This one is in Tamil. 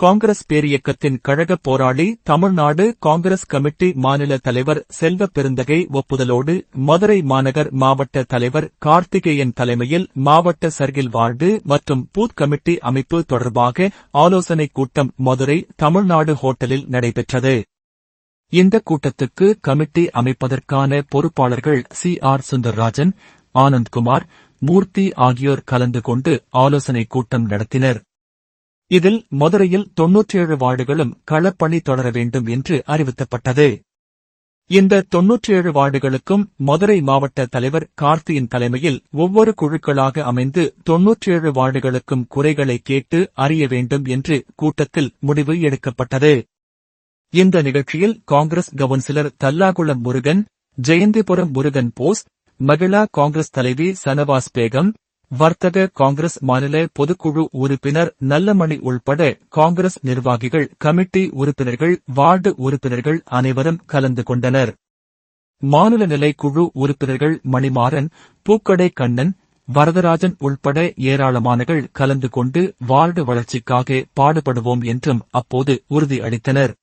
காங்கிரஸ் பேரியக்கத்தின் கழகப் போராளி தமிழ்நாடு காங்கிரஸ் கமிட்டி மாநில தலைவர் செல்வ பெருந்தகை ஒப்புதலோடு மதுரை மாநகர் மாவட்ட தலைவர் கார்த்திகேயன் தலைமையில் மாவட்ட சர்கில் வார்டு மற்றும் பூத் கமிட்டி அமைப்பு தொடர்பாக ஆலோசனைக் கூட்டம் மதுரை தமிழ்நாடு ஹோட்டலில் நடைபெற்றது. இந்த கூட்டத்துக்கு கமிட்டி அமைப்பதற்கான பொறுப்பாளர்கள் சி. ஆர். சுந்தர்ராஜன் ஆனந்த்குமார் மூர்த்தி ஆகியோர் கலந்து கொண்டு ஆலோசனைக் கூட்டம் நடத்தினர். இதில் மதுரையில் தொன்னூற்றேழு வார்டுகளும் களப்பணி தொடர வேண்டும் என்று அறிவிக்கப்பட்டது இந்த தொன்னூற்றேழு வார்டுகளுக்கும் மதுரை மாவட்ட தலைவர் கார்த்தியின் தலைமையில் ஒவ்வொரு குழுக்களாக அமைந்து தொன்னூற்றேழு வார்டுகளுக்கும் குறைகளை கேட்டு அறிய வேண்டும் என்று கூட்டத்தில் முடிவு எடுக்கப்பட்டது. இந்த நிகழ்ச்சியில் காங்கிரஸ் கவுன்சிலர் தல்லாகுளம் முருகன் ஜெயந்திபுரம் முருகன் போஸ் மகிழா காங்கிரஸ் தலைவி சனவாஸ் பேகம் வர்த்தக காங்கிரஸ் மாநில பொதுக்குழு உறுப்பினர் நல்லமணி உள்பட காங்கிரஸ் நிர்வாகிகள் கமிட்டி உறுப்பினர்கள் வார்டு உறுப்பினர்கள் அனைவரும் கலந்து கொண்டனர். மாநில நிலை குழு உறுப்பினர்கள் மணிமாறன் பூக்கடை கண்ணன் வரதராஜன் உள்பட ஏராளமானகள் கலந்து கொண்டு வார்டு வளர்ச்சிக்காக பாடுபடுவோம் என்றும் அப்போது உறுதியளித்தனர்.